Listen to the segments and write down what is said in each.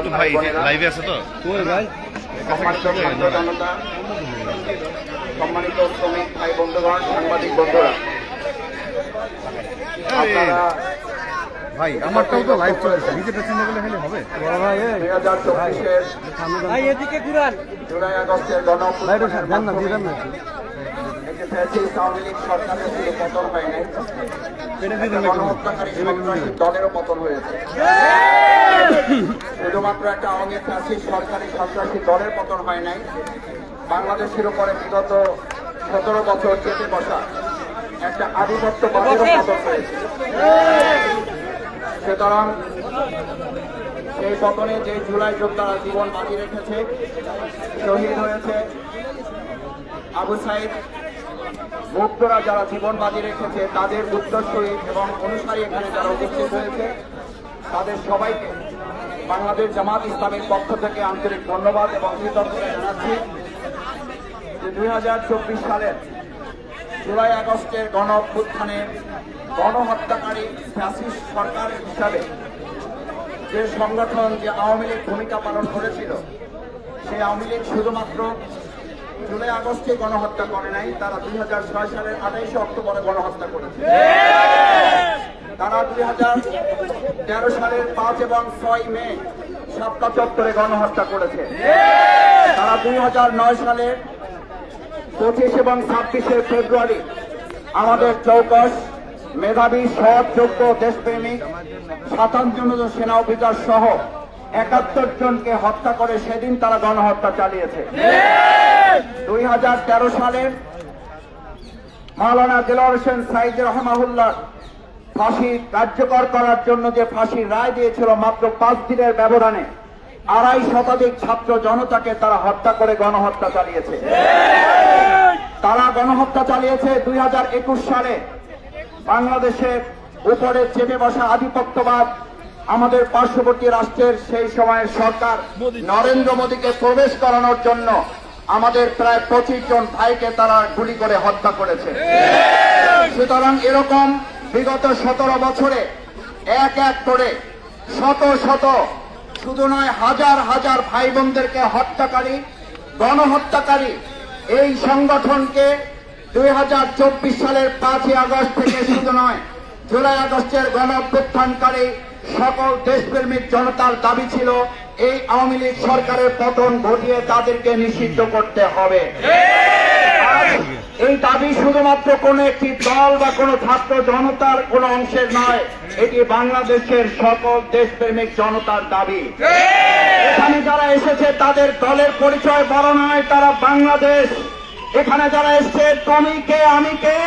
একটু ভাই লাইভে আছে তো? কই ভাই? সম্মানিত শ্রমিক ভাই বন্ধুগণ সাংবাদিক বন্ধুরা। ভাই আমারটাও তো লাইভ চলছে নিজে পেছনে গেলে খালি হবে। বড় ভাই দুই হাজার চব্বিশের ভাই এদিকে ঘুরান। জুলাই আগস্টের গণ ফ্যাসিস্ট আওয়ামী লীগ সরকারের শুধু পতন হয় নাই। গণহত্যাকারী সন্ত্রাসী দলেরও পতন হয়েছে। শুধুমাত্র একটা আওয়ামী ফ্যাসিস্ট সরকারি সন্ত্রাসী দলের পতন হয় নাই। বাংলাদেশের উপরে বিগত সতেরো বছর চেপে বসা একটা আধিপত্যবাদেরও পতন হয়েছে। সুতরাং সেই পতনে যে জুলাই যোদ্ধারা জীবন বাজি রেখেছে শহীদ হয়েছে আবু সাইদ মুক্তরা যারা জীবন বাজি রেখেছে, তাদের উত্তরসূরি এবং অনুসারী এখানে যারা উপস্থিত হয়েছে, তাদের সবাইকে বাংলাদেশ জামাত ইসলামের পক্ষ থেকে আন্তরিক ধন্যবাদ এবং কৃতজ্ঞতা জানাচ্ছি যে দুই হাজার চব্বিশ সালের জুলাই আগস্টের গণ অভ্যুত্থানে গণহত্যাকারী ফ্যাসিস্ট সরকার হিসাবে যে সংগঠন যে আওয়ামী লীগ ভূমিকা পালন করেছিল, সেই আওয়ামী লীগ শুধুমাত্র জুলাই আগস্টে গণহত্যা করে নাই, তারা দুই হাজার ছয় সালের আঠাইশে অক্টোবরে গণহত্যা করেছে। তারা দুই হাজার তেরো সালের পাঁচ এবং ছয় মে সাতটা চত্বরে গণহত্যা করেছে। তারা দুই হাজার নয় সালের পঁচিশ এবং ছাব্বিশে ফেব্রুয়ারি আমাদের চৌকস, মেধাবী, সৎ, যোগ্য, দেশপ্রেমিক, সাতান্ন জন সেনা অফিসার সহ একাত্তর জনকে হত্যা করে সেদিন তারা গণহত্যা চালিয়েছে। দুই হাজার তেরো সালে মাওলানা দিলওয়ার হোসেন সাইদ রহমাহুল্লাহ ফাঁসি কার্যকর করার জন্য যে ফাঁসির রায় দিয়েছিল মাত্র পাঁচ দিনের ব্যবধানে, আড়াই শতাধিক ছাত্র জনতাকে তারা হত্যা করে গণহত্যা চালিয়েছে। তারা গণহত্যা চালিয়েছে দুই হাজার একুশ সালে। বাংলাদেশের উপরে চেপে বসা আধিপত্যবাদ আমাদের পার্শ্ববর্তী রাষ্ট্রের সেই সময়ের সরকার নরেন্দ্র মোদীকে প্রবেশ করানোর জন্য আমাদের প্রায় পঁচিশ জন ভাইকে তারা গুলি করে হত্যা করেছে। সুতরাং এরকম বিগত সতেরো বছরে এক এক করে শত শত, শুধু নয়, হাজার হাজার ভাই বোনদেরকে হত্যাকারী, গণহত্যাকারী এই সংগঠনকে দুই হাজার চব্বিশ সালের পাঁচই আগস্ট থেকে শুধু নয়, জুলাই আগস্টের গণ সকল দেশপ্রেমিক জনতার দাবি ছিল এই আওয়ামী লীগ সরকারের পতন ঘটিয়ে তাদেরকে নিষিদ্ধ করতে হবে। এই দাবি শুধুমাত্র কোন একটি দল বা কোন ছাত্র জনতার কোন অংশের নয়, এটি বাংলাদেশের সকল দেশপ্রেমিক জনতার দাবি। এখানে যারা এসেছে, তাদের দলের পরিচয় বড় নয়, তারা বাংলাদেশ। এখানে যারা এসছে, তুমি কে, আমি কে।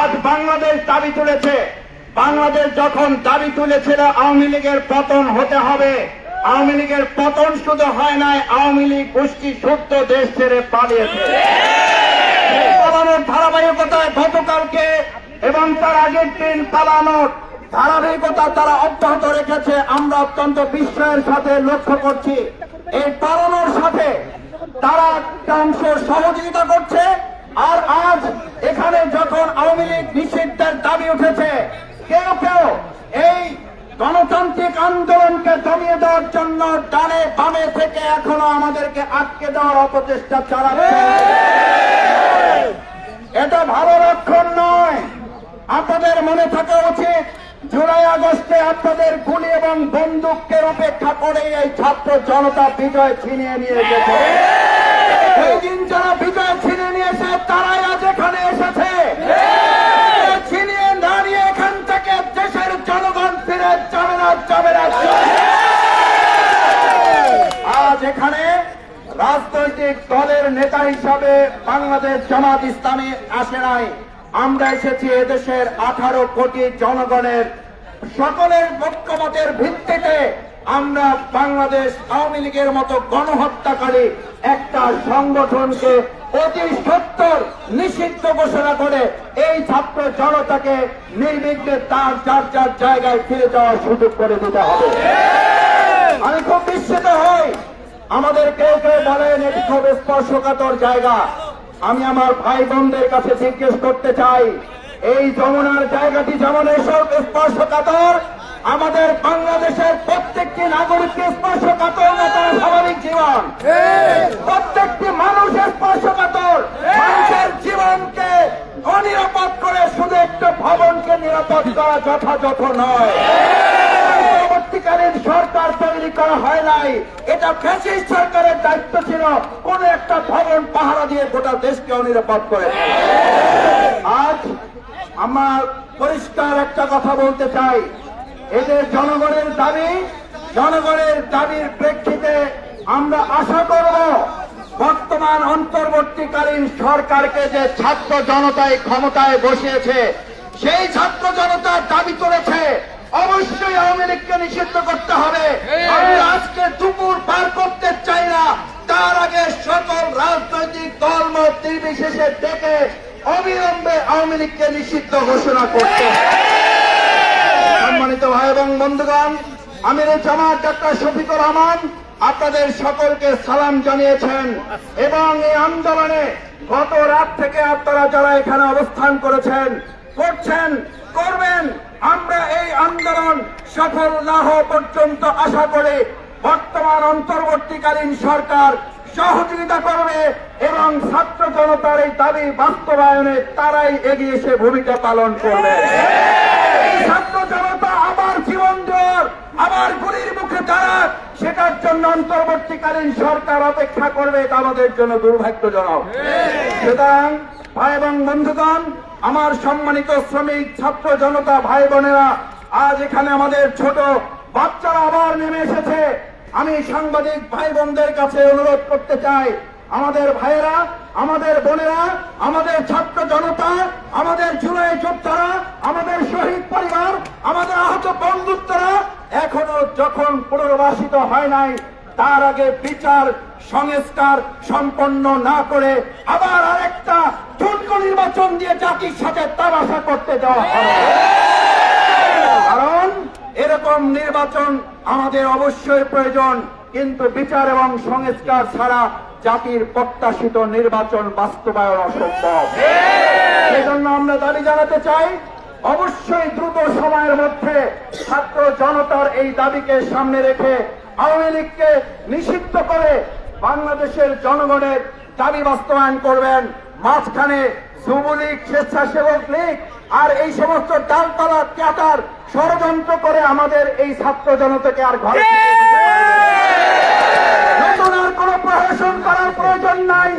আজ বাংলাদেশ দাবি তুলেছে। বাংলাদেশ যখন দাবি তুলেছিল আওয়ামী লীগের পতন হতে হবে, আওয়ামী লীগের পতন শুধু হয় নাই, আওয়ামী লীগ গোষ্ঠী শুদ্ধ দেশ ছেড়ে পালিয়েছে ধারাবাহিকতায় গতকালকে এবং তার আগের দিন পালানোর ধারাবাহিকতা তারা অব্যাহত রেখেছে, আমরা অত্যন্ত বিস্ময়ের সাথে লক্ষ্য করছি। এই পালানোর সাথে তারা একটা সহযোগিতা করছে, আর আজ এখানে যখন আওয়ামী লীগ নিষিদ্ধের দাবি উঠেছে কেউ কেউ এই গণতান্ত্রিক আন্দোলনকে দমিয়ে দেওয়ার জন্য ডানে বামে থেকে এখনও আমাদেরকে আটকে দেওয়ার অপচেষ্টা চালাচ্ছে। এটা ভালো লক্ষণ নয়। আপনাদের মনে থাকা উচিত, জুলাই আগস্টে আপনাদের গুলি এবং বন্দুককে উপেক্ষা করে এই ছাত্র জনতা বিজয় ছিনিয়ে নিয়ে গেছে। এই দিন যারা বিজয় ছিনিয়ে নিয়েছে, তারাই আজ এখানে এসেছে রাজনৈতিক দলের নেতা হিসাবে বাংলাদেশ জামাত ইসলামী আসে নাই। আমরা এসেছি এদেশের আঠারো কোটি জনগণের, সকলের ঐক্যমতের ভিত্তিতে আমরা বাংলাদেশ আওয়ামী লীগের মতো গণহত্যাকারী একটা সংগঠনকে অতি সত্তর নিষিদ্ধ ঘোষণা করে এই ছাত্র জনতাকে নির্বিঘ্নে তার, যার যার জায়গায় ফিরে যাওয়ার সুযোগ করে দিতে হবে। আমি খুব বিস্মিত হই আমাদের কেউ কেউ বলেন এটি খুব স্পর্শকাতর জায়গা। আমি আমার ভাই বোনদের কাছে জিজ্ঞেস করতে চাই, এই যমুনার জায়গাটি যেমন এসব স্পর্শকাতর, আমাদের বাংলাদেশের প্রত্যেকটি নাগরিককে স্পর্শকাতর না তার স্বাভাবিক জীবন। প্রত্যেকটি মানুষ স্পর্শকাতর। মানুষের জীবনকে অনিরাপদ করে শুধু একটা ভবনকে নিরাপদ করা যথাযথ নয়। পরবর্তীকালীন সরকার তৈরি করা হয় নাই। এটা ফ্যাসিস্ট সরকারের দায়িত্ব ছিল, কোন একটা ভবন পাহারা দিয়ে গোটা দেশকে অনিরাপদ করে আজ আমার পরিষ্কার একটা কথা বলতে চাই। এদের জনগণের দাবি, জনগণের দাবির প্রেক্ষিতে আমরা আশা করব, বর্তমান অন্তর্বর্তীকালীন সরকারকে যে ছাত্র জনতায় ক্ষমতায় বসিয়েছে, সেই ছাত্র জনতার দাবি তুলেছে। অবশ্যই আওয়ামী লীগকে নিষিদ্ধ করতে হবে। আমরা আজকে দুপুর পার করতে চাই না। তার আগে সকল রাজনৈতিক দল মত নির্বিশেষে ডেকে অবিলম্বে আওয়ামী লীগকে নিষিদ্ধ ঘোষণা করতে। সম্মানিত ভাই এবং বন্ধুগণ আমির জামাত ডাক্তার শফিকুর রহমান আপনাদের সকলকে সালাম জানিয়েছেন এবং এই আন্দোলনে গত রাত থেকে আপনারা যারা এখানে অবস্থান করেছেন করছেন করবেন আমরা এই আন্দোলন সফল না হওয়া পর্যন্ত আশা করি বর্তমান অন্তর্বর্তীকালীন সরকার সহযোগিতা করবে এবং ছাত্র জনতার এই দাবি বাস্তবায়নে তারাই এগিয়ে এসে ভূমিকা পালন করবে। ছাত্র জনতা আবার জীবন দেওয়ার আবার গুলির মুখে দাঁড়াক সেটার জন্য অন্তর্বর্তীকালীন সরকার অপেক্ষা করবে এটা আমাদের জন্য দুর্ভাগ্যজনক। সুতরাং ভাই এবং বন্ধুগণ আমার সম্মানিত শ্রমিক, ছাত্র জনতা, ভাই বোনেরা, আজ এখানে আমাদের ছোট বাচ্চারা আবার নেমে এসেছে। আমি সাংবাদিক ভাই বোনদের কাছে অনুরোধ করতে চাই। আমাদের ভাইয়েরা, আমাদের বোনেরা, আমাদের ছাত্র জনতা, আমাদের জুলাই যোদ্ধারা, আমাদের শহীদ পরিবার, আমাদের আহত বন্ধুত্বরা, এখনও যখন পুনর্বাসিত হয় নাই, তার আগে বিচার, সংস্কার সম্পন্ন না করে আবার আরেকটা নির্বাচন দিয়ে জাতির সাথে তামাশা করতে দেওয়া হবে। কারণ এরকম নির্বাচন আমাদের অবশ্যই প্রয়োজন, কিন্তু বিচার এবং সংস্কার ছাড়া জাতির প্রত্যাশিত নির্বাচন বাস্তবায়ন অসম্ভব। সেজন্য আমরা দাবি জানাতে চাই, অবশ্যই দ্রুত সময়ের মধ্যে ছাত্র জনতার এই দাবিকে সামনে রেখে আওয়ামী লীগকে নিষিদ্ধ করে বাংলাদেশের জনগণের দাবি বাস্তবায়ন করবেন। মাঝখানে যুবলীগ, স্বেচ্ছাসেবক লীগ আর এই সমস্ত ডালপালা ক্যাটার ষড়যন্ত্র করে আমাদের এই ছাত্র জনতাকে আর ঘরে। নতুন আর কোন প্রশাসন করার প্রয়োজন নাই।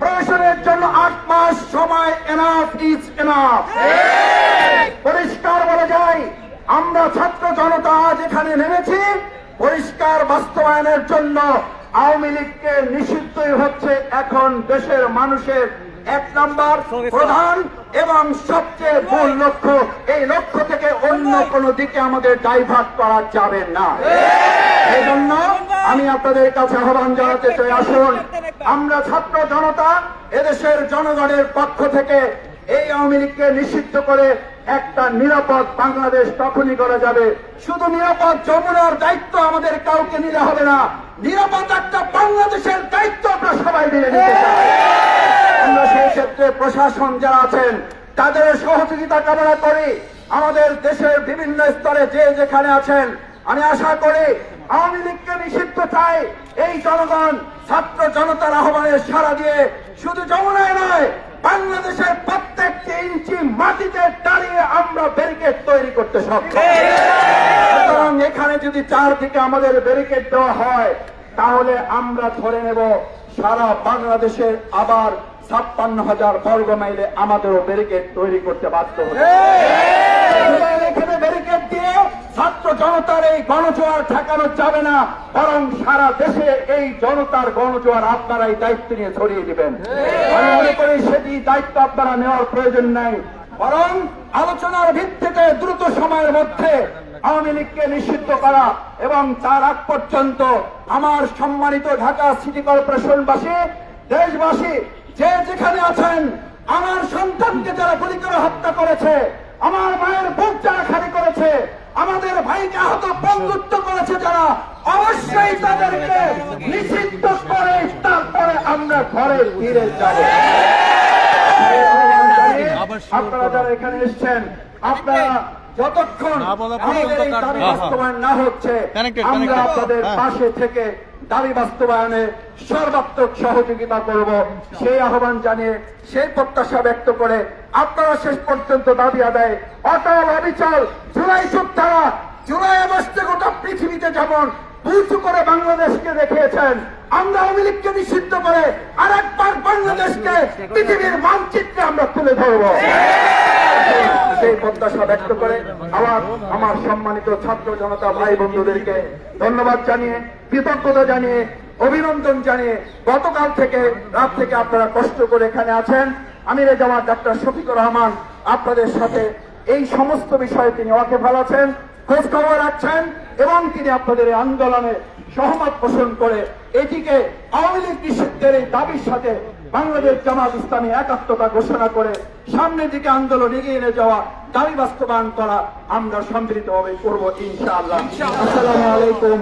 প্রশাসনের জন্য আট মাস সময় এনাফ ইজ এনাফ পরিষ্কার বলা যায় আমরা ছাত্র জনতা এখানে নেমেছি। পরিষ্কার বাস্তবায়নের জন্য আওয়ামী লীগকে নিষিদ্ধই হচ্ছে এখন দেশের মানুষের এক নম্বর প্রধান এবং সবচেয়ে মূল লক্ষ্য এই লক্ষ্য থেকে অন্য কোন দিকে আমাদের ডাইভার্ট করা যাবে না। এই জন্য আমি আপনাদের কাছে আহ্বান জানাতে চাই আসুন আমরা ছাত্র জনতা এদেশের জনগণের পক্ষ থেকে এই আওয়ামী লীগকে নিষিদ্ধ করে একটা নিরাপদ বাংলাদেশ তখনই করা যাবে। শুধু নিরাপদ যমুনার দায়িত্ব আমাদের কাউকে নিতে হবে না নিরাপদ একটা বাংলাদেশের দায়িত্ব আমরা সবাই মিলে নিতে চাই। আমরা সেই ক্ষেত্রে প্রশাসন যারা আছেন, তাদের সহযোগিতা কামনা করি। আমাদের দেশের বিভিন্ন স্তরে যে যেখানে আছেন, আমি আশা করি আওয়ামী লীগকে নিষিদ্ধ চাই। এই জনগণ ছাত্র জনতার আহ্বানে সারা দিয়ে শুধু যমুনায় নয়, বাংলাদেশের প্রত্যেকটি ইঞ্চি মাটিতে দাঁড়িয়ে আমরা ব্যারিকেড তৈরি করতে সক্ষম। এখানে যদি চারদিকে আমাদের ব্যারিকেড দেওয়া হয়, তাহলে আমরা ধরে নেব সারা বাংলাদেশের আবার ছাপ্পান্ন হাজার বর্গ মাইলে আমাদেরও ব্যারিকেড তৈরি করতে বাধ্য এখানে ব্যারিকেড দিয়ে ছাত্র জনতার এই গণজোয়ার ঠেকানো যাবে না বরং সারা দেশে এই জনতার গণজোয়ার আপনারাই দায়িত্ব নিয়ে ছড়িয়ে দিবেন। আমি মনে করি সেটি দায়িত্ব আপনারা নেওয়ার প্রয়োজন নাই বরং আলোচনার ভিত্তিতে দ্রুত সময়ের মধ্যে আওয়ামী লীগকে নিষিদ্ধ করা এবং তার আগ পর্যন্ত আমার সম্মানিত ঢাকা সিটি কর্পোরেশনবাসী দেশবাসী যে যেখানে আছেন, আমার সন্তানকে যারা গুলি করে হত্যা করেছে, আমার মায়ের বুক যারা খালি করেছে, আমাদের ভাইকে আহত বন্ধুত্ব করেছে যারা, অবশ্যই তাদেরকে নিষিদ্ধ করে তারপরে আমরা ঘরে ফিরে যাব। আপনারা যারা এখানে এসেছেন আপনারা যতক্ষণ আমাদের এই দাবি। বাস্তবায়ন না হচ্ছে আমরা আপনাদের হ্যাঁ। পাশে থেকে দাবি বাস্তবায়নে সর্বাত্মক সহযোগিতা করব। সেই আহ্বান জানিয়ে সেই প্রত্যাশা ব্যক্ত করে আপনারা শেষ পর্যন্ত দাবি আদায়। অটল অবিচল জুলাই যোদ্ধারা জুলাই আগস্টে গোটা পৃথিবীতে যেমন উঁচু করে বাংলাদেশকে দেখিয়েছেন আমরা আওয়ামী লীগকে নিষিদ্ধ করে আর একবার বাংলাদেশকে, পৃথিবীর মানচিত্রে আমরা তুলে ধরবো। সেই প্রত্যাশা ব্যক্ত করে আমার আমার সম্মানিত ছাত্র জনতা ভাই বন্ধুদেরকে ধন্যবাদ জানিয়ে, কৃতজ্ঞতা জানিয়ে, অভিনন্দন জানিয়ে গতকাল থেকে, রাত থেকে আপনারা কষ্ট করে এখানে আছেন। আমিরে জামাত ডাক্তার শফিকুর রহমান আপনাদের সাথে এই সমস্ত বিষয়ে তিনি ওয়াকেফাল আছেন, খোঁজ খবর রাখছেন এবং তিনি আপনাদের এই আন্দোলনে সহমত পোষণ করে এটিকে আওয়ামী লীগ নিষিদ্ধের এই দাবির সাথে বাংলাদেশ জামাত ইসলামী একাত্মতা ঘোষণা করে সামনের দিকে আন্দোলন এগিয়ে নিয়ে যাওয়া দাবি বাস্তবায়ন করা আমরা সম্মিলিতভাবে করব ইনশাআল্লাহ আসসালামু আলাইকুম!